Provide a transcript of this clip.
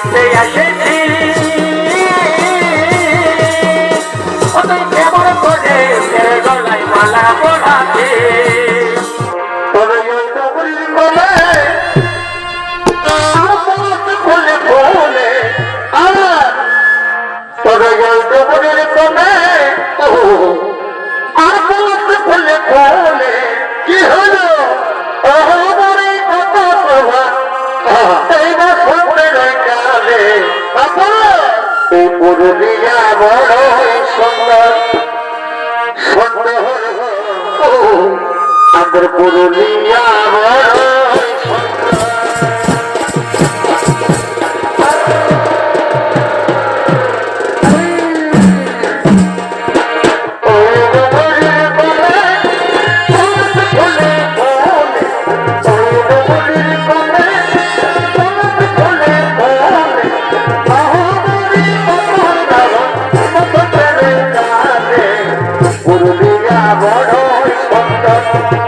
দেখতে এসেছি ওদের কেমন করে গলায় মালা পড়াতে আছে এই পুরুলিয়া বড় সুন্দর সুন্দর আমাদের পুরুলিয়া বড় দিয়া বড় সুন্দর